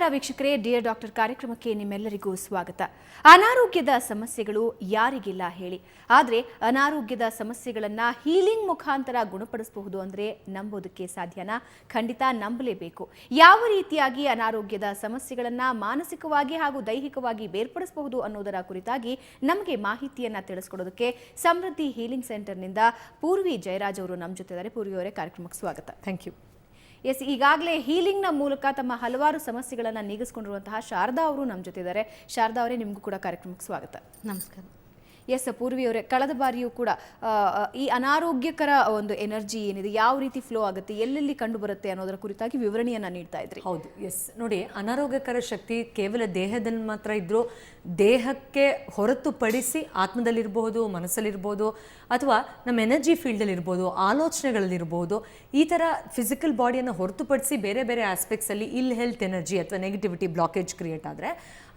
ನಮಸ್ಕಾರ ವೀಕ್ಷಕರೇ. Dear doctor ಕಾರ್ಯಕ್ರಮಕ್ಕೆ ನಿಮ್ಮೆಲ್ಲರಿಗೂ ಸ್ವಾಗತ. ಅನಾರೋಗ್ಯದ ಸಮಸ್ಯೆಗಳು ಯಾರಿಗಿಲ್ಲ ಹೇಳಿ. ಆದರೆ ಅನಾರೋಗ್ಯದ ಸಮಸ್ಯೆಗಳನ್ನು ಹೀಲಿಂಗ್ ಮುಖಾಂತರ ಗುಣಪಡಿಸಬಹುದು ಅಂದ್ರೆ ನಂಬೋದಕ್ಕೆ ಸಾಧ್ಯನಾ? ಖಂಡಿತ ನಂಬಲೇಬೇಕು. ಯಾವ ರೀತಿಯಾಗಿ ಅನಾರೋಗ್ಯದ ಸಮಸ್ಯೆಗಳನ್ನು ಮಾನಸಿಕವಾಗಿ ಹಾಗೂ ದೈಹಿಕವಾಗಿ ಬೇರ್ಪಡಿಸಬಹುದು ಅನ್ನೋದರ ಕುರಿತಾಗಿ ನಮಗೆ ಮಾಹಿತಿಯನ್ನು ತಿಳಿಸ್ಕೊಡೋದಕ್ಕೆ ಸಮೃದ್ಧಿ ಹೀಲಿಂಗ್ ಸೆಂಟರ್ನಿಂದ ಪೂರ್ವಿ ಜಯರಾಜ್ ಅವರು ನಮ್ಮ ಜೊತೆ ಇದ್ದಾರೆ. ಪೂರ್ವಿ ಅವರೇ ಕಾರ್ಯಕ್ರಮಕ್ಕೆ ಸ್ವಾಗತ. ಥ್ಯಾಂಕ್ ಯು ಎಸ್ ಈಗಾಗಲೇ ಹೀಲಿಂಗ್ನ ಮೂಲಕ ತಮ್ಮ ಹಲವಾರು ಸಮಸ್ಯೆಗಳನ್ನು ನೀಗಿಸ್ಕೊಂಡಿರುವಂತಹ ಶಾರದಾ ಅವರು ನಮ್ಮ ಜೊತೆ ಇದ್ದಾರೆ. ಶಾರದಾ ಅವರೇ, ನಿಮಗೂ ಕೂಡ ಕಾರ್ಯಕ್ರಮಕ್ಕೆ ಸ್ವಾಗತ. ನಮಸ್ಕಾರ. ಎಸ್ ಪೂರ್ವಿ ಅವರೇ, ಕಳೆದ ಬಾರಿಯೂ ಕೂಡ ಈ ಅನಾರೋಗ್ಯಕರ ಒಂದು ಎನರ್ಜಿ ಏನಿದೆ, ಯಾವ ರೀತಿ ಫ್ಲೋ ಆಗುತ್ತೆ, ಎಲ್ಲೆಲ್ಲಿ ಕಂಡು ಬರುತ್ತೆ ಅನ್ನೋದರ ಕುರಿತಾಗಿ ವಿವರಣೆಯನ್ನು ನೀಡ್ತಾ ಇದ್ರಿ. ಹೌದು ಎಸ್ ನೋಡಿ, ಅನಾರೋಗ್ಯಕರ ಶಕ್ತಿ ಕೇವಲ ದೇಹದಲ್ಲಿ ಮಾತ್ರ ಇದ್ರೂ, ದೇಹಕ್ಕೆ ಹೊರತುಪಡಿಸಿ ಆತ್ಮದಲ್ಲಿರ್ಬೋದು, ಮನಸ್ಸಲ್ಲಿರ್ಬೋದು, ಅಥವಾ ನಮ್ಮ ಎನರ್ಜಿ ಫೀಲ್ಡಲ್ಲಿರ್ಬೋದು ಆಲೋಚನೆಗಳಲ್ಲಿರ್ಬೋದು, ಈ ಥರ ಫಿಸಿಕಲ್ ಬಾಡಿಯನ್ನು ಹೊರತುಪಡಿಸಿ ಬೇರೆ ಬೇರೆ ಆಸ್ಪೆಕ್ಟ್ಸಲ್ಲಿ ಇಲ್ ಹೆಲ್ತ್ ಎನರ್ಜಿ ಅಥವಾ ನೆಗೆಟಿವಿಟಿ ಬ್ಲಾಕೇಜ್ ಕ್ರಿಯೇಟ್ ಆದರೆ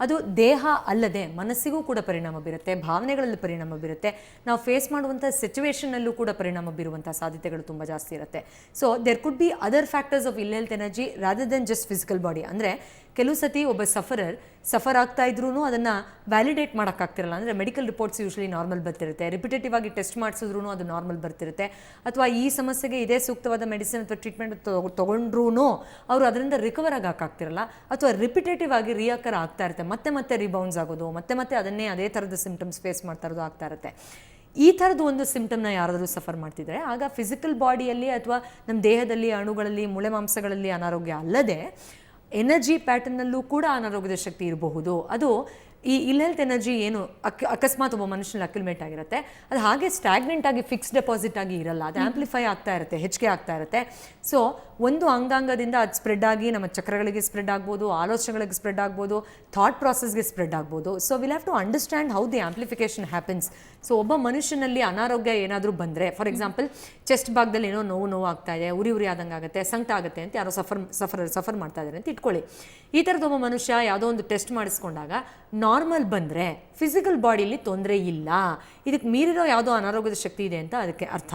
ಅದು ದೇಹ ಅಲ್ಲದೆ ಮನಸ್ಸಿಗೂ ಕೂಡ ಪರಿಣಾಮ ಬೀರುತ್ತೆ, ಭಾವನೆಗಳಲ್ಲಿ ಪರಿಣಾಮ ಬೀರುತ್ತೆ. ನಾವು ಫೇಸ್ ಮಾಡುವಂಥ ಸಿಚುವೇಶನ್ನಲ್ಲೂ ಕೂಡ ಪರಿಣಾಮ ಬೀರುವಂಥ ಸಾಧ್ಯತೆಗಳು ತುಂಬ ಜಾಸ್ತಿ ಇರುತ್ತೆ. So there could be other factors of ill health energy rather than just physical body ಅಂದರೆ ಕೆಲವು ಸತಿ ಒಬ್ಬ ಸಫರರ್ ಸಫರ್ ಆಗ್ತಾ ಇದ್ರೂ ಅದನ್ನು ವ್ಯಾಲಿಡೇಟ್ ಮಾಡೋಕ್ಕಾಗ್ತಿರಲ್ಲ. ಅಂದರೆ ಮೆಡಿಕಲ್ ರಿಪೋರ್ಟ್ಸ್ ಯೂಶ್ವಲಿ ನಾರ್ಮಲ್ ಬರ್ತಿರುತ್ತೆ. ರಿಪಿಟೇಟಿವ್ ಆಗಿ ಟೆಸ್ಟ್ ಮಾಡಿಸಿದ್ರು ಅದು ನಾರ್ಮಲ್ ಬರ್ತಿರುತ್ತೆ. ಅಥವಾ ಈ ಸಮಸ್ಯೆಗೆ ಇದೇ ಸೂಕ್ತವಾದ ಮೆಡಿಸಿನ್ ಅಥವಾ ಟ್ರೀಟ್ಮೆಂಟ್ ತೊಗೊಂಡ್ರೂ ಅವರು ಅದರಿಂದ ರಿಕವರ್ ಆಗೋಕ್ಕಾಗ್ತಿರಲ್ಲ. ಅಥವಾ ರಿಪಿಟೇಟಿವ್ ಆಗಿ ರಿಯಾಕರ್ ಆಗ್ತಾ ಇರುತ್ತೆ. ಮತ್ತೆ ಮತ್ತೆ ರಿಬೌನ್ಸ್ ಆಗೋದು, ಮತ್ತೆ ಮತ್ತೆ ಅದನ್ನೇ ಅದೇ ಥರದ ಸಿಂಪ್ಟಮ್ಸ್ ಫೇಸ್ ಮಾಡ್ತಾ ಇರೋದು ಆಗ್ತಾ ಇರುತ್ತೆ. ಈ ಥರದ್ದು ಒಂದು ಸಿಂಪ್ಟಮ್ನ ಯಾರಾದರೂ ಸಫರ್ ಮಾಡ್ತಿದ್ರೆ, ಆಗ ಫಿಸಿಕಲ್ ಬಾಡಿಯಲ್ಲಿ ಅಥವಾ ನಮ್ಮ ದೇಹದಲ್ಲಿ, ಅಣುಗಳಲ್ಲಿ, ಮೂಳೆ ಮಾಂಸಗಳಲ್ಲಿ ಅನಾರೋಗ್ಯ ಅಲ್ಲದೆ ಎನರ್ಜಿ ಪ್ಯಾಟರ್ನಲ್ಲೂ ಕೂಡ ಅನಾರೋಗ್ಯದ ಶಕ್ತಿ ಇರಬಹುದು. ಅದು ಈ ಇಲ್ ಹೆಲ್ತ್ ಎನರ್ಜಿ ಏನು ಅಕ್ ಅಕಸ್ಮಾತ್ ಒಬ್ಬ ಮನುಷ್ಯನಲ್ಲಿ ಅಕ್ಯುಲೇಟ್ ಆಗಿರುತ್ತೆ. ಅದು ಹಾಗೆ ಸ್ಟ್ಯಾಗ್ನೆಂಟ್ ಆಗಿ ಫಿಕ್ಸ್ ಡೆಪಾಸಿಟ್ ಆಗಿ ಇರಲ್ಲ. ಅದು ಆಂಪ್ಲಿಫೈ ಆಗ್ತಾ ಇರುತ್ತೆ ಹೆಚ್ಚಿಗೆ ಆಗ್ತಾ ಇರುತ್ತೆ. ಸೊ ಒಂದು ಅಂಗಾಂಗದಿಂದ ಅದು ಸ್ಪ್ರೆಡ್ ಆಗಿ ನಮ್ಮ ಚಕ್ರಗಳಿಗೆ ಸ್ಪ್ರೆಡ್ ಆಗ್ಬೋದು ಆಲೋಚನೆಗಳಿಗೆ ಸ್ಪ್ರೆಡ್ ಆಗ್ಬೋದು ಥಾಟ್ ಪ್ರಾಸೆಸ್ಗೆ ಸ್ಪ್ರೆಡ್ ಆಗ್ಬೋದು. So will have to understand how the amplification happens so ಒಬ್ಬ ಮನುಷ್ಯನಲ್ಲಿ ಅನಾರೋಗ್ಯ ಏನಾದರೂ ಬಂದರೆ ಫಾರ್ ಎಕ್ಸಾಂಪಲ್ ಚೆಸ್ಟ್ ಭಾಗದಲ್ಲಿ ಏನೋ ನೋವು ನೋವು ಆಗ್ತಾ ಇದೆ ಉರಿ ಉರಿ ಆದಂಗೆ ಆಗುತ್ತೆ ಸಂಕಟ ಆಗುತ್ತೆ ಅಂತ ಯಾರೋ ಸಫರ್ ಸಫರ್ ಸಫರ್ ಮಾಡ್ತಾ ಇದ್ದಾರೆ ಅಂತ ಇಟ್ಕೊಳ್ಳಿ. ಈ ಥರದ ಒಬ್ಬ ಮನುಷ್ಯ ಯಾವುದೋ ಒಂದು ಟೆಸ್ಟ್ ಮಾಡಿಸ್ಕೊಂಡಾಗ ನಾರ್ಮಲ್ ಬಂದರೆ ಫಿಸಿಕಲ್ ಬಾಡಿಲಿ ತೊಂದರೆ ಇಲ್ಲ. ಇದಕ್ಕೆ ಮೀರಿರೋ ಯಾವುದೋ ಅನಾರೋಗ್ಯದ ಶಕ್ತಿ ಇದೆ ಅಂತ ಅದಕ್ಕೆ ಅರ್ಥ.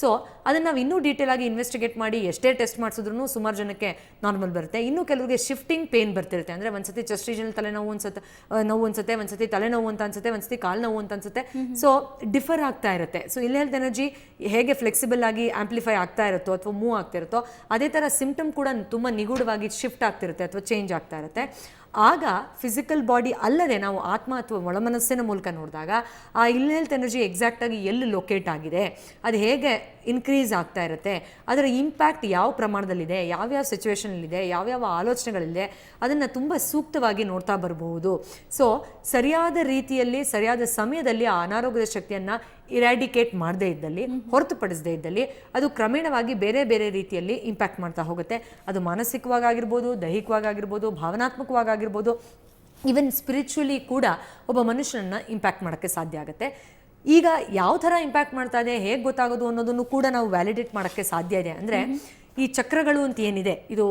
ಸೊ ಅದನ್ನು ನಾವು ಇನ್ನೂ ಡೀಟೇಲ್ ಆಗಿ ಇನ್ವೆಸ್ಟಿಗೇಟ್ ಮಾಡಿ ಎಷ್ಟೇ ಟೆಸ್ಟ್ ಮಾಡಿಸಿದ್ರು ಸುಮಾರು ಜನಕ್ಕೆ ನಾರ್ಮಲ್ ಬರುತ್ತೆ. ಇನ್ನು ಕೆಲವರಿಗೆ ಶಿಫ್ಟಿಂಗ್ ಪೇನ್ ಬರ್ತಿರುತ್ತೆ. ಅಂದರೆ ಒಂದ್ಸತಿ ಚೆಸ್ಟ್ ರೀಜನ್ ತಲೆನೋವು ಅನ್ಸುತ್ತೆ ನೋವು ಅನ್ಸುತ್ತೆ ಒಂದ್ಸತಿ ತಲೆನೋವು ಅಂತ ಅನ್ಸುತ್ತೆ ಒಂದ್ಸತಿ ಕಾಲು ನೋವು ಅಂತ ಅನ್ಸುತ್ತೆ. ಸೊ ಡಿಫರ್ ಆಗ್ತಾ ಇರುತ್ತೆ. ಸೊ ಇಲ್ ಹೆಲ್ತ್ ಎನರ್ಜಿ ಹೇಗೆ ಫ್ಲೆಕ್ಸಿಬಲ್ ಆಗಿ ಆಂಪ್ಲಿಫೈ ಆಗ್ತಾ ಇರುತ್ತೋ ಅಥವಾ ಮೂವ್ ಆಗ್ತಿರುತ್ತೋ ಅದೇ ಥರ ಸಿಂಪ್ಟಮ್ ಕೂಡ ತುಂಬ ನಿಗೂಢವಾಗಿ ಶಿಫ್ಟ್ ಆಗ್ತಿರುತ್ತೆ ಅಥವಾ ಚೇಂಜ್ ಆಗ್ತಾ ಇರುತ್ತೆ. ಆಗ ಫಿಸಿಕಲ್ ಬಾಡಿ ಅಲ್ಲದೆ ನಾವು ಆತ್ಮ ಅಥವಾ ಒಳಮನಸ್ಸಿನ ಮೂಲಕ ನೋಡಿದಾಗ ಆ ಇಲ್ ಹೆಲ್ತ್ ಎನರ್ಜಿ ಎಕ್ಸಾಕ್ಟಾಗಿ ಎಲ್ಲಿ ಲೊಕೇಟ್ ಆಗಿದೆ, ಅದು ಹೇಗೆ ಇನ್ಕ್ರೀಸ್ ಆಗ್ತಾ ಇರುತ್ತೆ, ಅದರ ಇಂಪ್ಯಾಕ್ಟ್ ಯಾವ ಪ್ರಮಾಣದಲ್ಲಿದೆ, ಯಾವ್ಯಾವ ಸಿಚುವೇಶನಲ್ಲಿದೆ ಯಾವ್ಯಾವ ಆಲೋಚನೆಗಳಿದೆ, ಅದನ್ನು ತುಂಬ ಸೂಕ್ತವಾಗಿ ನೋಡ್ತಾ ಬರಬಹುದು. ಸೊ ಸರಿಯಾದ ರೀತಿಯಲ್ಲಿ, ಸರಿಯಾದ ಸಮಯದಲ್ಲಿ ಆ ಅನಾರೋಗ್ಯದ ಶಕ್ತಿಯನ್ನು ಇರಾಡಿಕೇಟ್ ಮಾಡದೇ ಇದ್ದಲ್ಲಿ ಹೊರತುಪಡಿಸದೇ ಇದ್ದಲ್ಲಿ ಅದು ಕ್ರಮೇಣವಾಗಿ ಬೇರೆ ಬೇರೆ ರೀತಿಯಲ್ಲಿ ಇಂಪ್ಯಾಕ್ಟ್ ಮಾಡ್ತಾ ಹೋಗುತ್ತೆ. ಅದು ಮಾನಸಿಕವಾಗಿರ್ಬೋದು ದೈಹಿಕವಾಗಿರ್ಬೋದು ಭಾವನಾತ್ಮಕವಾಗಿರ್ಬೋದು ಈವನ್ ಸ್ಪಿರಿಚುಲಿ ಕೂಡ ಒಬ್ಬ ಮನುಷ್ಯನನ್ನು ಇಂಪ್ಯಾಕ್ಟ್ ಮಾಡೋಕ್ಕೆ ಸಾಧ್ಯ ಆಗುತ್ತೆ. ಈಗ ಯಾವ ಥರ ಇಂಪ್ಯಾಕ್ಟ್ ಮಾಡ್ತಾ ಇದೆ ಹೇಗೆ ಗೊತ್ತಾಗೋದು ಅನ್ನೋದನ್ನು ಕೂಡ ನಾವು ವ್ಯಾಲಿಡೇಟ್ ಮಾಡೋಕ್ಕೆ ಸಾಧ್ಯ ಇದೆ. ಅಂದರೆ ಈ ಚಕ್ರಗಳು ಅಂತ ಏನಿದೆ ಇದು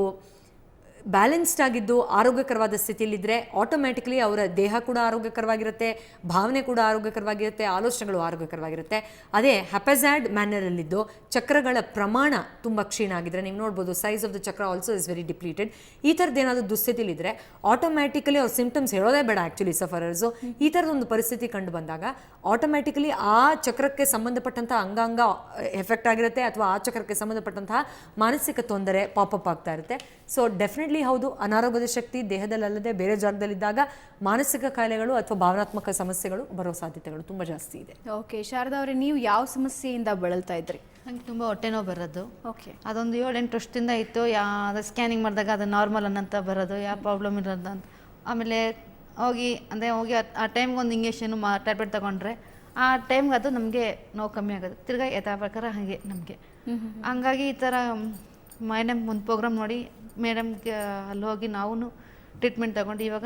ಬ್ಯಾಲೆನ್ಸ್ಡ್ ಆಗಿದ್ದು ಆರೋಗ್ಯಕರವಾದ ಸ್ಥಿತಿಯಲ್ಲಿದ್ದರೆ ಆಟೋಮ್ಯಾಟಿಕ್ಲಿ ಅವರ ದೇಹ ಕೂಡ ಆರೋಗ್ಯಕರವಾಗಿರುತ್ತೆ, ಭಾವನೆ ಕೂಡ ಆರೋಗ್ಯಕರವಾಗಿರುತ್ತೆ, ಆಲೋಚನೆಗಳು ಆರೋಗ್ಯಕರವಾಗಿರುತ್ತೆ. ಅದೇ ಹ್ಯಾಪಜಾಡ್ ಮ್ಯಾನರಲ್ಲಿದ್ದು ಚಕ್ರಗಳ ಪ್ರಮಾಣ ತುಂಬ ಕ್ಷೀಣ ಆಗಿದ್ರೆ, ನೀವು ನೋಡ್ಬೋದು size of the chakra also is very depleted ಈ ಥರದ್ದು ಏನಾದರೂ ದುಸ್ಥಿತಿಲಿದ್ದರೆ ಆಟೋಮ್ಯಾಟಿಕಲಿ ಅವ್ರ ಸಿಂಪ್ಟಮ್ಸ್ ಹೇಳೋದೇ ಬೇಡ ಆ್ಯಕ್ಚುಲಿ ಸಫರರ್ಸು ಈ ಥರದೊಂದು ಪರಿಸ್ಥಿತಿ ಕಂಡು ಬಂದಾಗ ಆಟೋಮ್ಯಾಟಿಕಲಿ ಆ ಚಕ್ರಕ್ಕೆ ಸಂಬಂಧಪಟ್ಟಂಥ ಅಂಗಾಂಗ ಎಫೆಕ್ಟ್ ಆಗಿರುತ್ತೆ ಅಥವಾ ಆ ಚಕ್ರಕ್ಕೆ ಸಂಬಂಧಪಟ್ಟಂತಹ ಮಾನಸಿಕ ತೊಂದರೆ ಪಾಪಪ್ ಆಗ್ತಾ ಇರುತ್ತೆ. ಸೊ ಡೆಫಿನೆಟ್ಲಿ ಹೌದು ಅನಾರೋಗ್ಯದ ಶಕ್ತಿ ದೇಹದಲ್ಲಲ್ಲದೆ ಬೇರೆ ಜಾಗದಲ್ಲಿದ್ದಾಗ ಮಾನಸಿಕ ಕಾಯಿಲೆಗಳು ಅಥವಾ ಭಾವನಾತ್ಮಕ ಸಮಸ್ಯೆಗಳು ಬರೋ ಸಾಧ್ಯತೆಗಳು ತುಂಬ ಜಾಸ್ತಿ ಇದೆ. ಓಕೆ ಶಾರದಾ ಅವರೇ ನೀವು ಯಾವ ಸಮಸ್ಯೆಯಿಂದ ಬಳಲ್ತಾ ಇದ್ರಿ? ನಂಗೆ ತುಂಬ ಹೊಟ್ಟೆ ನೋವು ಬರೋದು. ಓಕೆ. ಅದೊಂದು ಏಳೆಂಟು ವರ್ಷದಿಂದ ಇತ್ತು ಯಾ ಅದು ಸ್ಕ್ಯಾನಿಂಗ್ ಮಾಡಿದಾಗ ಅದು ನಾರ್ಮಲ್ ಅನ್ನಂತ ಬರೋದು ಯಾವ ಪ್ರಾಬ್ಲಮ್ ಇರೋದು ಅಂತ. ಆಮೇಲೆ ಹೋಗಿ ಅಂದರೆ ಹೋಗಿ ಆ- ಆ ಟೈಮ್ಗೆ ಒಂದು ಇಂಜೆಕ್ಷನು ಮಾ ಟ್ಯಾಬ್ಲೆಟ್ ತಗೊಂಡ್ರೆ ಆ ಟೈಮ್ಗೆ ಅದು ನಮಗೆ ನೋವು ಕಮ್ಮಿ ಆಗೋದು. ತಿರ್ಗಾ ಯಥಾ ಪ್ರಕಾರ ಹಾಗೆ ನಮಗೆ. ಹಂಗಾಗಿ ಈ ಥರ ಮೈನಮ್ ಒಂದು ಪ್ರೋಗ್ರಾಮ್ ನೋಡಿ ಮೇಡಮ್ಗೆ ಅಲ್ಲಿ ಹೋಗಿ ನಾವು ಟ್ರೀಟ್ಮೆಂಟ್ ತಗೊಂಡು ಇವಾಗ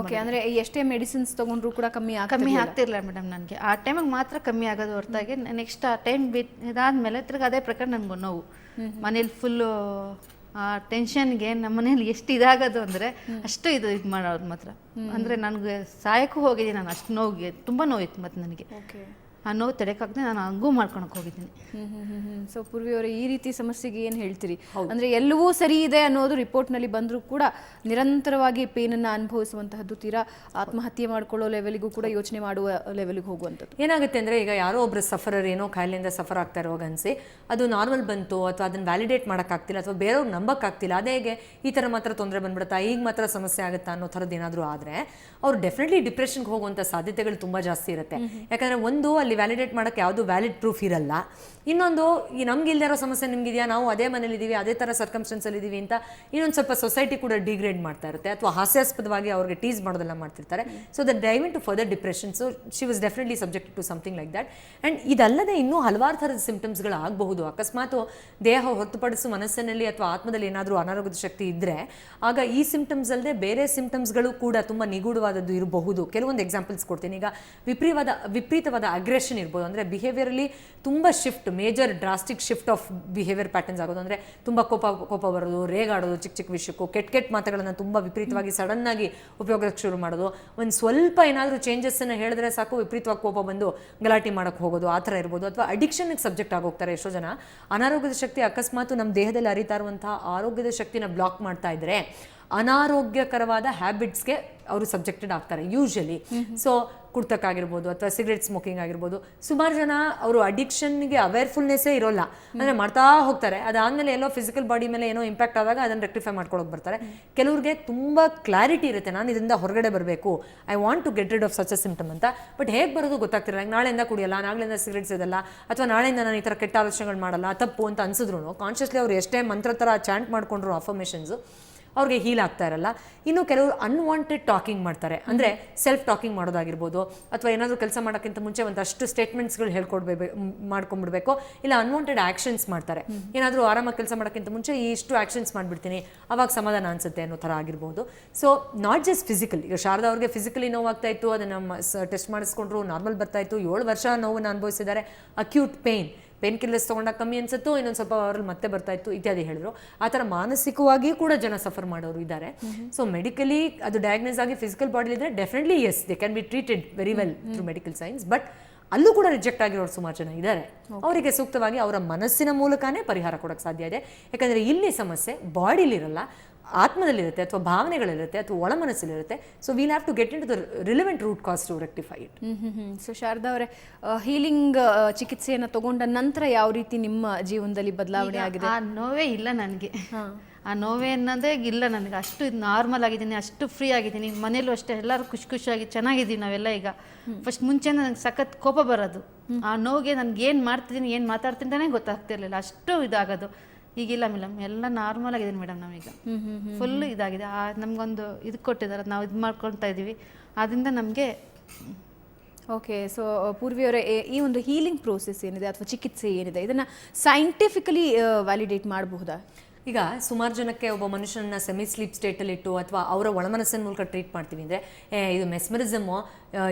ಓಕೆ ಅಂದರೆ ಎಷ್ಟೇ ಮೆಡಿಸಿನ್ಸ್ ತೊಗೊಂಡ್ರು ಕೂಡ ಕಮ್ಮಿ ಕಮ್ಮಿ ಆಗ್ತಿರಲ್ಲ ಆಗ್ತಿರ್ಲಿಲ್ಲ ಮೇಡಮ್ ನನಗೆ. ಆ ಟೈಮಿಗೆ ಮಾತ್ರ ಕಮ್ಮಿ ಆಗೋದು ಹೊರತಾಗಿ. ನೆಕ್ಸ್ಟ್ ಆ ಟೈಮ್ ಬಿಟ್ ಇದಾದಮೇಲೆ ತಿರ್ಗಿ ಅದೇ ಪ್ರಕಾರ ನನಗೆ ನೋವು. ಮನೇಲಿ ಫುಲ್ಲು ಆ ಟೆನ್ಷನ್ಗೆ ನಮ್ಮ ಮನೇಲಿ ಎಷ್ಟು ಇದಾಗೋದು ಅಂದರೆ ಅಷ್ಟು ಇದು ಇದು ಮಾಡೋದು ಮಾತ್ರ. ಅಂದರೆ ನನಗೆ ಸಾಯಕ್ಕೂ ಹೋಗಿದ್ದೀನಿ ನಾನು ಅಷ್ಟು ನೋವಿಗೆ ತುಂಬ ನೋವಿತ್ತು ಮತ್ತು ನನಗೆ. ಓಕೆ ತಡೆಕಾಗದೆ ನಾನು ಹಂಗೂ ಮಾಡ್ಕೊಳಕ್ಕೆ ಹೋಗಿದ್ದೀನಿ. ಸೊ ಪೂರ್ವಿ ಅವರ ಈ ರೀತಿ ಸಮಸ್ಯೆಗೆ ಏನು ಹೇಳ್ತೀರಿ? ಅಂದ್ರೆ ಎಲ್ಲವೂ ಸರಿ ಇದೆ ಅನ್ನೋದು ರಿಪೋರ್ಟ್ನಲ್ಲಿ ಬಂದರೂ ಕೂಡ ನಿರಂತರವಾಗಿ ಪೇನನ್ನು ಅನುಭವಿಸುವಂತಹದ್ದು ತೀರಾ ಆತ್ಮಹತ್ಯೆ ಮಾಡ್ಕೊಳ್ಳೋ ಲೆವೆಲಿಗೂ ಕೂಡ ಯೋಚನೆ ಮಾಡುವ ಲೆವೆಲ್ಗೆ ಹೋಗುವಂಥದ್ದು. ಏನಾಗುತ್ತೆ ಅಂದರೆ ಈಗ ಯಾರೋ ಒಬ್ಬರು ಸಫರರ್ ಏನೋ ಕಾಯಿಲೆಯಿಂದ ಸಫರ್ ಆಗ್ತಾ ಇರೋ ಅನಿಸಿ ಅದು ನಾರ್ಮಲ್ ಬಂತು ಅಥವಾ ಅದನ್ನ ವ್ಯಾಲಿಡೇಟ್ ಮಾಡೋಕ್ಕಾಗ್ತಿಲ್ಲ ಅಥವಾ ಬೇರೆಯವ್ರು ನಂಬಕ್ಕಾಗ್ತಿಲ್ಲ ಅದೇ ಹೇಗೆ ಈ ಥರ ಮಾತ್ರ ತೊಂದರೆ ಬಂದ್ಬಿಡುತ್ತಾ ಈಗ ಮಾತ್ರ ಸಮಸ್ಯೆ ಆಗುತ್ತಾ ಅನ್ನೋ ಥರದ್ದು ಏನಾದರೂ ಆದರೆ ಅವ್ರು ಡೆಫಿನೆಟ್ಲಿ ಡಿಪ್ರೆಷನ್ಗೆ ಹೋಗುವಂಥ ಸಾಧ್ಯತೆಗಳು ತುಂಬ ಜಾಸ್ತಿ ಇರುತ್ತೆ. ಯಾಕಂದರೆ ಒಂದು ಅಲ್ಲಿ ವ್ಯಾಲಿಡೇಟ್ ಮಾಡೋಕ್ಕೆ ಯಾವುದು ವ್ಯಾಲಿಡ್ ಪ್ರೂಫ್ ಇರಲ್ಲ. ಇನ್ನೊಂದು, ಈ ನಮ್ಗೆ ಇರೋ ಸಮಸ್ಯೆ ನಿಮ್ಗಿದೆಯಾ? ನಾವು ಅದೇ ಮನೇಲಿ ಇದೀವಿ, ಅದೇ ಥರ ಸರ್ಕಮ್ಸ್ಟೆನ್ಸಲ್ಲಿ ಇದೀವಿ ಅಂತ ಇನ್ನೊಂದು ಸ್ವಲ್ಪ ಸೊಸೈಟಿ ಕೂಡ ಡಿಗ್ರೇಡ್ ಮಾಡ್ತಾ ಇರುತ್ತೆ. ಅಥವಾ ಹಾಸ್ಯಾಸ್ಪದವಾಗಿ ಅವ್ರಿಗೆ ಟೀಸ್ ಮಾಡೋದೆಲ್ಲ ಮಾಡ್ತಿರ್ತಾರೆ. So the driving to further depression so she was definitely subject to something like that and ಇದಲ್ಲದೆ ಇನ್ನೂ ಹಲವಾರು ಥರದ ಸಿಂಪ್ಟಮ್ಸ್ಗಳಾಗಬಹುದು ಅಕಸ್ಮಾತ್ ದೇಹ ಹೊರತುಪಡಿಸು ಮನಸ್ಸಿನಲ್ಲಿ ಅಥವಾ ಆತ್ಮದಲ್ಲಿ ಏನಾದರೂ ಅನಾರೋಗ್ಯದ ಶಕ್ತಿ ಇದ್ದರೆ ಆಗ ಈ ಸಿಂಪ್ಟಮ್ಸ್ ಅಲ್ಲದೆ ಬೇರೆ ಸಿಂಪ್ಟಮ್ಸ್ಗಳು ಕೂಡ ತುಂಬ ನಿಗೂಢವಾದದ್ದು ಇರಬಹುದು. ಕೆಲವೊಂದು ಎಕ್ಸಾಂಪಲ್ಸ್ ಕೊಡ್ತೀನಿ. ಈಗ ವಿಪರೀವಾದ ವಿಪರೀತವಾದ ಅಗ್ರೆಷನ್ ಇರ್ಬೋದು. ಅಂದರೆ ಬಿಹೇವಿಯರಲ್ಲಿ ತುಂಬ shift major drastic shift of behaviour patterns ಆಗೋದು. ಅಂದರೆ ತುಂಬ ಕೋಪ ಕೋಪ ಬರೋದು, ರೇಗಾಡೋದು, ಚಿಕ್ಕ ಚಿಕ್ಕ ವಿಷಯಕ್ಕೂ, ಕೆಟ್ಟ ಕೆಟ್ಟ ಮಾತುಗಳನ್ನು ತುಂಬ ವಿಪರೀತವಾಗಿ ಸಡನ್ನಾಗಿ ಉಪಯೋಗಕ್ಕೆ ಶುರು ಮಾಡೋದು. ಒಂದು ಸ್ವಲ್ಪ ಏನಾದರೂ ಚೇಂಜಸ್ಸನ್ನು ಹೇಳಿದ್ರೆ ಸಾಕು, ವಿಪರೀತವಾಗಿ ಕೋಪ ಬಂದು ಗಲಾಟೆ ಮಾಡೋಕ್ಕೆ ಹೋಗೋದು, ಆ ಥರ ಇರ್ಬೋದು. ಅಥವಾ ಅಡಿಕ್ಷನ್ಗೆ ಸಬ್ಜೆಕ್ಟ್ ಆಗೋಗ್ತಾರೆ ಎಷ್ಟೋ ಜನ. ಅನಾರೋಗ್ಯದ ಶಕ್ತಿ ಅಕಸ್ಮಾತ್ ನಮ್ಮ ದೇಹದಲ್ಲಿ ಅರಿತಾ ಇರುವಂತಹ ಆರೋಗ್ಯದ ಶಕ್ತಿನ ಬ್ಲಾಕ್ ಮಾಡ್ತಾ ಇದ್ರೆ ಅನಾರೋಗ್ಯಕರವಾದ ಹ್ಯಾಬಿಟ್ಸ್ಗೆ ಅವರು ಸಬ್ಜೆಕ್ಟೆಡ್ ಆಗ್ತಾರೆ ಯೂಶಲಿ ಸೊ ಕುಡ್ತಕ್ಕಾಗಿರ್ಬೋದು ಅಥವಾ ಸಿಗರೆಟ್ ಸ್ಮೋಕಿಂಗ್ ಆಗಿರ್ಬೋದು ಸುಮಾರು ಜನ ಅವರು ಅಡಿಕ್ಷನ್ಗೆ ಅವೇರ್ಫುಲ್ನೆಸ್ಸೇ ಇರೋಲ್ಲ. ಅಂದರೆ ಮಾಡ್ತಾ ಹೋಗ್ತಾರೆ. ಅದಾದಮೇಲೆ ಎಲ್ಲೋ ಫಿಸಿಕಲ್ ಬಾಡಿ ಮೇಲೆ ಏನೋ ಇಂಪ್ಯಾಕ್ಟ್ ಆದಾಗ ಅದನ್ನು ರೆಕ್ಟಿಫೈ ಮಾಡ್ಕೊಳಕ್ಕೆ ಬರ್ತಾರೆ. ಕೆಲವ್ರಿಗೆ ತುಂಬ ಕ್ಲಾರಿಟಿ ಇರುತ್ತೆ. ನಾನು ಇದರಿಂದ ಹೊರಗಡೆ ಬರಬೇಕು. I want to get rid of such a symptom ಅಂತ. ಬಟ್ ಹೇಗೆ ಬರೋದು ಗೊತ್ತಾಗ್ತಿರಲ್ಲ ನಾಳೆಯಿಂದ ಕುಡಿಯಲ್ಲ ನಾಳೆಯಿಂದ ಸಿಗರೆಟ್ಸ್ ಇದೆಲ್ಲ ಅಥವಾ ನಾಳೆಯಿಂದ ನಾನು ಈ ಥರ ಕೆಟ್ಟ ಆಲೋಚನೆಗಳು ಮಾಡಲ್ಲ ತಪ್ಪು ಅಂತ ಅನ್ಸಿದ್ರು ಕಾನ್ಷಿಯಸ್ಲಿ ಅವ್ರು ಎಷ್ಟೇ ಮಂತ್ರ ಥರ ಚಾಂಟ್ ಮಾಡಿಕೊಂಡ್ರು ಅಫರ್ಮೇಷನ್ಸು ಅವ್ರಿಗೆ ಹೀಲ್ ಆಗ್ತಾ ಇರಲ್ಲ. ಇನ್ನು ಕೆಲವರು ಅನ್ವಾಂಟೆಡ್ ಟಾಕಿಂಗ್ ಮಾಡ್ತಾರೆ. ಅಂದರೆ ಸೆಲ್ಫ್ ಟಾಕಿಂಗ್ ಮಾಡೋದಾಗಿರ್ಬೋದು ಅಥವಾ ಏನಾದರೂ ಕೆಲಸ ಮಾಡೋಕ್ಕಿಂತ ಮುಂಚೆ ಒಂದಷ್ಟು ಸ್ಟೇಟ್ಮೆಂಟ್ಸ್ಗಳು ಹೇಳ್ಕೊಡ್ಬೇಕು ಮಾಡ್ಕೊಂಡ್ಬಿಡ್ಬೇಕು ಇಲ್ಲ ಅನ್ವಾಂಟೆಡ್ ಆ್ಯಕ್ಷನ್ಸ್ ಮಾಡ್ತಾರೆ. ಏನಾದರೂ ಆರಾಮಾಗಿ ಕೆಲಸ ಮಾಡೋಕ್ಕಿಂತ ಮುಂಚೆ ಈ ಇಷ್ಟು ಆ್ಯಕ್ಷನ್ಸ್ ಮಾಡಿಬಿಡ್ತೀನಿ ಅವಾಗ ಸಮಾಧಾನ ಅನಿಸುತ್ತೆ ಅನ್ನೋ ಥರ ಆಗಿರ್ಬೋದು. ಸೊ ನಾಟ್ ಜಸ್ಟ್ ಫಿಸಿಕಲ್ ಈಗ ಶಾರದಾ ಅವ್ರಿಗೆ ಫಿಸಿಕಲಿ ನೋವಾಗ್ತಾ ಇತ್ತು ಅದನ್ನು ಟೆಸ್ಟ್ ಮಾಡಿಸ್ಕೊಂಡ್ರು ನಾರ್ಮಲ್ ಬರ್ತಾ ಇತ್ತು ಏಳು ವರ್ಷ ನೋವನ್ನು ಅನುಭವಿಸಿದ್ದಾರೆ. ಅಕ್ಯೂಟ್ ಪೇಯ್ನ್ ಪೇನ್ ಕಿಲ್ಲರ್ಸ್ ತೊಗೊಂಡಾಗ ಕಮ್ಮಿ ಅನ್ಸುತ್ತೋ ಇನ್ನೊಂದು ಸ್ವಲ್ಪ ಅವರಲ್ಲಿ ಮತ್ತೆ ಬರ್ತಾ ಇತ್ತು ಇತ್ಯಾದಿ ಹೇಳಿದ್ರು. ಆ ಥರ ಮಾನಸಿಕವಾಗಿ ಕೂಡ ಜನ ಸಫರ್ ಮಾಡೋರು ಇದ್ದಾರೆ. ಸೊ ಮೆಡಿಕಲಿ ಅದು ಡಯಾಗ್ನೋಸ್ ಆಗಿ ಫಿಸಿಕಲ್ ಬಾಡಿಲಿ ಇದ್ರೆ definitely yes they can be treated very well through medical science but ಅಲ್ಲೂ ಕೂಡ ರಿಜೆಕ್ಟ್ ಆಗಿರೋರು ಸುಮಾರು ಜನ ಇದ್ದಾರೆ. ಅವರಿಗೆ ಸೂಕ್ತವಾಗಿ ಅವರ ಮನಸ್ಸಿನ ಮೂಲಕನೇ ಪರಿಹಾರ ಕೊಡೋಕ್ಕೆ ಸಾಧ್ಯ ಇದೆ. ಯಾಕಂದರೆ ಇಲ್ಲಿ ಸಮಸ್ಯೆ ಬಾಡಿಲಿರಲ್ಲ ಆತ್ಮದಲ್ಲಿರುತ್ತೆ ಅಥವಾ ಭಾವನೆಗಳಿರುತ್ತೆ ಅಥವಾ ಒಳ ಮನಸ್ಸಲ್ಲಿರುತ್ತೆ so will have to get into the relevant root cause to rectify it so Sharada ಅವರೇ ಹೀಲಿಂಗ್ ಚಿಕಿತ್ಸೆಯನ್ನು ತಗೊಂಡ ನಂತರ ಯಾವ ರೀತಿ ನಿಮ್ಮ ಜೀವನದಲ್ಲಿ ಬದಲಾವಣೆ ಆಗಿದೆ? ಆ ನೋವೇ ಇಲ್ಲ ನನಗೆ. ಆ ನೋವೇ ಅನ್ನೋದೇ ಇಲ್ಲ ನನಗೆ. ಅಷ್ಟು ನಾರ್ಮಲ್ ಆಗಿದ್ದೀನಿ ಅಷ್ಟು ಫ್ರೀ ಆಗಿದ್ದೀನಿ. ಮನೇಲೂ ಅಷ್ಟೇ ಎಲ್ಲರೂ ಖುಷಿ ಖುಷಿಯಾಗಿ ಚೆನ್ನಾಗಿದ್ದೀವಿ ನಾವೆಲ್ಲ ಈಗ. ಫಸ್ಟ್ ಮುಂಚೆ ನನಗೆ ಸಖತ್ ಕೋಪ ಬರೋದು. ಆ ನೋವಿಗೆ ನನಗೆ ಏನು ಮಾಡ್ತಿದ್ದೀನಿ ಏನು ಮಾತಾಡ್ತೀನಿ ಗೊತ್ತಾಗ್ತಿರ್ಲಿಲ್ಲ. ಅಷ್ಟು ಇದಾಗೋದು. ಈಗಿಲ್ಲ ಮೇಡಮ್. ಎಲ್ಲ ನಾರ್ಮಲ್ ಆಗಿದೆ ಮೇಡಮ್ ನಾವೀಗ ಫುಲ್ ಇದಾಗಿದೆ. ಆ ನಮಗೊಂದು ಇದು ಕೊಟ್ಟಿದ್ದಾರೆ. ನಾವು ಇದು ಮಾಡ್ಕೊಳ್ತಾ ಇದ್ದೀವಿ ಅದರಿಂದ ನಮಗೆ ಓಕೆ ಸೊ ಪೂರ್ವಿಯವರೇ ಈ ಒಂದು ಹೀಲಿಂಗ್ ಪ್ರೋಸೆಸ್ ಏನಿದೆ ಅಥವಾ ಚಿಕಿತ್ಸೆ ಏನಿದೆ ಇದನ್ನ ಸೈಂಟಿಫಿಕಲಿ ವ್ಯಾಲಿಡೇಟ್ ಮಾಡಬಹುದಾ? ಈಗ ಸುಮಾರು ಜನಕ್ಕೆ ಒಬ್ಬ ಮನುಷ್ಯನ ಸೆಮಿ ಸ್ಲೀಪ್ ಸ್ಟೇಟಲ್ಲಿ ಇಟ್ಟು ಅಥವಾ ಅವರ ಒಳಮನಸ್ಸಿನ ಮೂಲಕ ಟ್ರೀಟ್ ಮಾಡ್ತೀವಿ ಅಂದರೆ ಇದು ಮೆಸ್ಮರಿಸಮು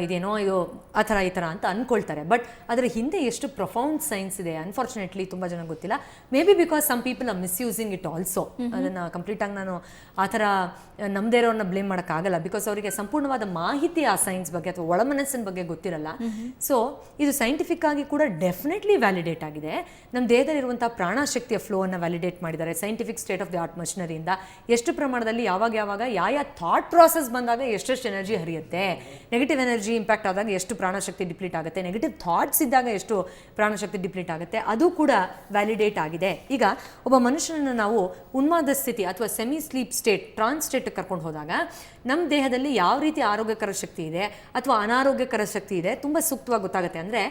ಇದೇನೋ ಇದು ಆ ಥರ ಈ ಥರ ಅಂತ ಅಂದ್ಕೊಳ್ತಾರೆ. ಬಟ್ ಅದರ ಹಿಂದೆ ಎಷ್ಟು ಪ್ರೊಫೌಂಡ್ ಸೈನ್ಸ್ ಇದೆ ಅನ್ಫಾರ್ಚುನೇಟ್ಲಿ ತುಂಬ ಜನ ಗೊತ್ತಿಲ್ಲ. Maybe because some people are misusing it also ಅದನ್ನು ಕಂಪ್ಲೀಟಾಗಿ ನಾನು ಆ ಥರ ನಮ್ಮದೇ ಇರೋರನ್ನ ಬ್ಲೇಮ್ ಮಾಡೋಕ್ಕಾಗಲ್ಲ ಬಿಕಾಸ್ ಅವರಿಗೆ ಸಂಪೂರ್ಣವಾದ ಮಾಹಿತಿ ಆ ಸೈನ್ಸ್ ಬಗ್ಗೆ ಅಥವಾ ಒಳಮನಸ್ಸಿನ ಬಗ್ಗೆ ಗೊತ್ತಿರಲ್ಲ. ಸೊ ಇದು ಸೈಂಟಿಫಿಕ್ ಆಗಿ ಕೂಡ ಡೆಫಿನೆಟ್ಲಿ ವ್ಯಾಲಿಡೇಟ್ ಆಗಿದೆ. ನಮ್ಮ ದೇಹದಲ್ಲಿರುವಂಥ ಪ್ರಾಣಶಕ್ತಿಯ ಫ್ಲೋವನ್ನು ವ್ಯಾಲಿಡೇಟ್ ಮಾಡಿದ್ದಾರೆ. Scientific state of the art ಮಷಿನರಿಯಿಂದ ಎಷ್ಟು ಪ್ರಮಾಣದಲ್ಲಿ ಯಾವಾಗ ಯಾವಾಗ ಯಾವ ಯಾವ ಥಾಟ್ ಪ್ರಾಸೆಸ್ ಬಂದಾಗ ಎಷ್ಟೆಷ್ಟು ಎನರ್ಜಿ ಹರಿಯುತ್ತೆ. ನೆಗೆಟಿವ್ ಎನರ್ಜಿ ಇಂಪ್ಯಾಕ್ಟ್ ಆದಾಗ ಎಷ್ಟು ಪ್ರಾಣಶಕ್ತಿ ಡಿಪ್ಲೀಟ್ ಆಗುತ್ತೆ? ನೆಗೆಟಿವ್ ಥಾಟ್ಸ್ ಇದ್ದಾಗ ಎಷ್ಟು ಪ್ರಾಣಶಕ್ತಿ ಡಿಪ್ಲೀಟ್ ಆಗುತ್ತೆ? ಅದು ಕೂಡ ವ್ಯಾಲಿಡೇಟ್ ಆಗಿದೆ. ಈಗ ಒಬ್ಬ ಮನುಷ್ಯನನ್ನು ನಾವು ಉನ್ಮಾದ ಸ್ಥಿತಿ ಅಥವಾ semi sleep state trance state ಕರ್ಕೊಂಡು ಹೋದಾಗ ನಮ್ಮ ದೇಹದಲ್ಲಿ ಯಾವ ರೀತಿ ಆರೋಗ್ಯಕರ ಶಕ್ತಿ ಇದೆ ಅಥವಾ ಅನಾರೋಗ್ಯಕರ ಶಕ್ತಿ ಇದೆ, ತುಂಬ ಸೂಕ್ತವಾಗಿ ಗೊತ್ತಾಗುತ್ತೆ. ಅಂದರೆ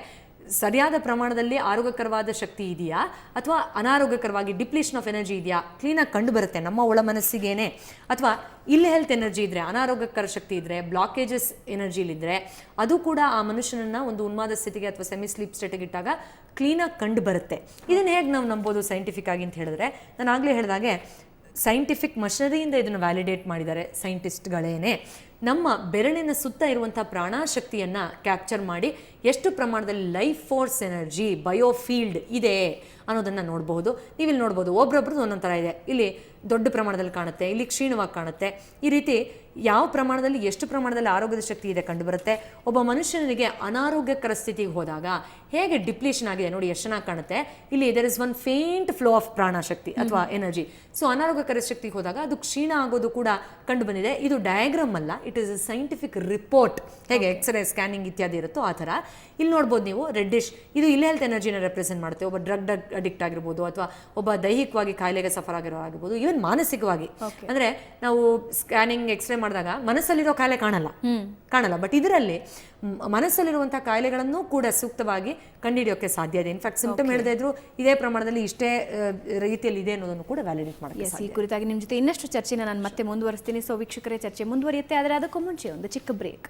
ಸರಿಯಾದ ಪ್ರಮಾಣದಲ್ಲಿ ಆರೋಗ್ಯಕರವಾದ ಶಕ್ತಿ ಇದೆಯಾ? ಅಥವಾ ಅನಾರೋಗ್ಯಕರವಾಗಿ ಡಿಪ್ಲೀಷನ್ ಆಫ್ ಎನರ್ಜಿ ಇದೆಯಾ? ಕ್ಲೀನಾಗಿ ಕಂಡು ಬರುತ್ತೆ ನಮ್ಮ ಒಳ ಮನಸ್ಸಿಗೇನೆ. ಅಥವಾ ಇಲ್ಲಿ ಹೆಲ್ತ್ ಎನರ್ಜಿ ಇದ್ದರೆ ಅನಾರೋಗ್ಯಕರ ಶಕ್ತಿ ಇದ್ದರೆ ಬ್ಲಾಕೇಜಸ್ ಎನರ್ಜಿಲಿದ್ದರೆ ಅದು ಕೂಡ ಆ ಮನುಷ್ಯನನ್ನು ಒಂದು ಉನ್ಮಾದ ಸ್ಥಿತಿಗೆ ಅಥವಾ ಸೆಮಿ ಸ್ಲೀಪ್ ಸ್ಟೇಟಿಗೆ ಇಟ್ಟಾಗ ಕ್ಲೀನಾಗಿ ಕಂಡು ಬರುತ್ತೆ ಇದನ್ನು ಹೇಗೆ ನಾವು ನಂಬೋದು ಸೈಂಟಿಫಿಕ್ ಆಗಿ ಅಂತ ಹೇಳಿದ್ರೆ, ನಾನು ಆಗಲೇ ಹೇಳಿದಾಗೆ ಸೈಂಟಿಫಿಕ್ ಮಷನರಿಯಿಂದ ಇದನ್ನು ವ್ಯಾಲಿಡೇಟ್ ಮಾಡಿದ್ದಾರೆ ಸೈಂಟಿಸ್ಟ್ಗಳೇನೆ ನಮ್ಮ ಬೆರಳಿನ ಸುತ್ತ ಇರುವಂಥ ಪ್ರಾಣಶಕ್ತಿಯನ್ನು ಕ್ಯಾಪ್ಚರ್ ಮಾಡಿ ಎಷ್ಟು ಪ್ರಮಾಣದಲ್ಲಿ ಲೈಫ್ ಫೋರ್ಸ್ ಎನರ್ಜಿ ಬಯೋಫೀಲ್ಡ್ ಇದೆ ಅನ್ನೋದನ್ನು ನೋಡ್ಬೋದು ನೀವಿಲ್ಲಿ ನೋಡ್ಬೋದು ಒಬ್ರೊಬ್ರದ್ದು ಒಂದೊಂದು ಥರ ಇದೆ. ಇಲ್ಲಿ ದೊಡ್ಡ ಪ್ರಮಾಣದಲ್ಲಿ ಕಾಣುತ್ತೆ, ಇಲ್ಲಿ ಕ್ಷೀಣವಾಗಿ ಕಾಣುತ್ತೆ. ಈ ರೀತಿ ಯಾವ ಪ್ರಮಾಣದಲ್ಲಿ ಎಷ್ಟು ಪ್ರಮಾಣದಲ್ಲಿ ಆರೋಗ್ಯದ ಶಕ್ತಿ ಇದೆ ಕಂಡುಬರುತ್ತೆ? ಒಬ್ಬ ಮನುಷ್ಯನಿಗೆ ಅನಾರೋಗ್ಯಕರ ಸ್ಥಿತಿಗೆ ಹೋದಾಗ ಹೇಗೆ ಡಿಪ್ಲೇಷನ್ ಆಗಿದೆ ನೋಡಿ ಎಷ್ಟು ಚೆನ್ನಾಗಿ ಕಾಣುತ್ತೆ. ಇಲ್ಲಿ there is one faint flow of pranashakti ಅಥವಾ ಎನರ್ಜಿ ಸೊ ಅನಾರೋಗ್ಯಕರ ಶಕ್ತಿಗೆ ಹೋದಾಗ ಅದು ಕ್ಷೀಣ ಆಗೋದು ಕೂಡ ಕಂಡು ಬಂದಿದೆ ಇದು ಡಯಾಗ್ರಾಮ್ ಅಲ್ಲ it is a scientific report ಹೇಗೆ ಎಕ್ಸ್ರೇ ಸ್ಕ್ಯಾನಿಂಗ್ ಇತ್ಯಾದಿ ಇರುತ್ತೋ ಆ ಥರ. ಇಲ್ಲಿ ನೋಡ್ಬೋದು ನೀವು ರೆಡ್ಡಿಶ್ ಇದು ಇಲ್ಲೇ ಹೆಲ್ತ್ ಎನರ್ಜಿನ ರೆಪ್ರೆಸೆಂಟ್ ಮಾಡುತ್ತೆ. ಒಬ್ಬ ಡ್ರಗ್ ಡ್ರಗ್ ಅಡಿಕ್ಟ್ ಆಗಿರ್ಬೋದು ಅಥವಾ ಒಬ್ಬ ದೈಹಿಕವಾಗಿ ಕಾಯಿಲೆಗೆ ಸಫರ್ ಆಗಿರೋ ಆಗಿರ್ಬೋದು ಈವನ್ ಮಾನಸಿಕವಾಗಿ. ಅಂದ್ರೆ ನಾವು ಸ್ಕ್ಯಾನಿಂಗ್ ಎಕ್ಸ್ರೇ ಮಾಡಿದಾಗ ಮನಸ್ಸಲ್ಲಿರೋ ಕಾಯಿಲೆ ಕಾಣಲ್ಲ. ಕಾಣಲ್ಲ. ಬಟ್ ಇದರಲ್ಲಿ ಮನಸ್ಸಲ್ಲಿರುವಂತಹ ಕಾಯಿಲೆಗಳನ್ನು ಕೂಡ ಸೂಕ್ತವಾಗಿ ಕಂಡುಹಿಡಿಯೋಕೆ ಸಾಧ್ಯ ಇದೆ. ಇನ್ಫ್ಯಾಕ್ಟ್ ಸಿಂಪ್ಟಮ್ ಹೇಳದೇ ಇದ್ರು ಇದೇ ಪ್ರಮಾಣದಲ್ಲಿ ಇಷ್ಟೇ ರೀತಿಯಲ್ಲಿ ಇದೆ ಅನ್ನೋದನ್ನು ಕೂಡ ವ್ಯಾಲಿಡೇಟ್ ಮಾಡಿ ಈ ಕುರಿತಾಗಿ ನಿಮ್ಮ ಜೊತೆ ಇನ್ನಷ್ಟು ಚರ್ಚೆನ ನಾನು ಮತ್ತೆ ಮುಂದುವರಿಸ್ತೀನಿ. ಸೊ ವೀಕ್ಷಕರೇ ಚರ್ಚೆ ಮುಂದುವರಿಯುತ್ತೆ. ಆದರೆ ಅದಕ್ಕೂ ಮುಂಚೆ ಒಂದು ಚಿಕ್ಕ ಬ್ರೇಕ್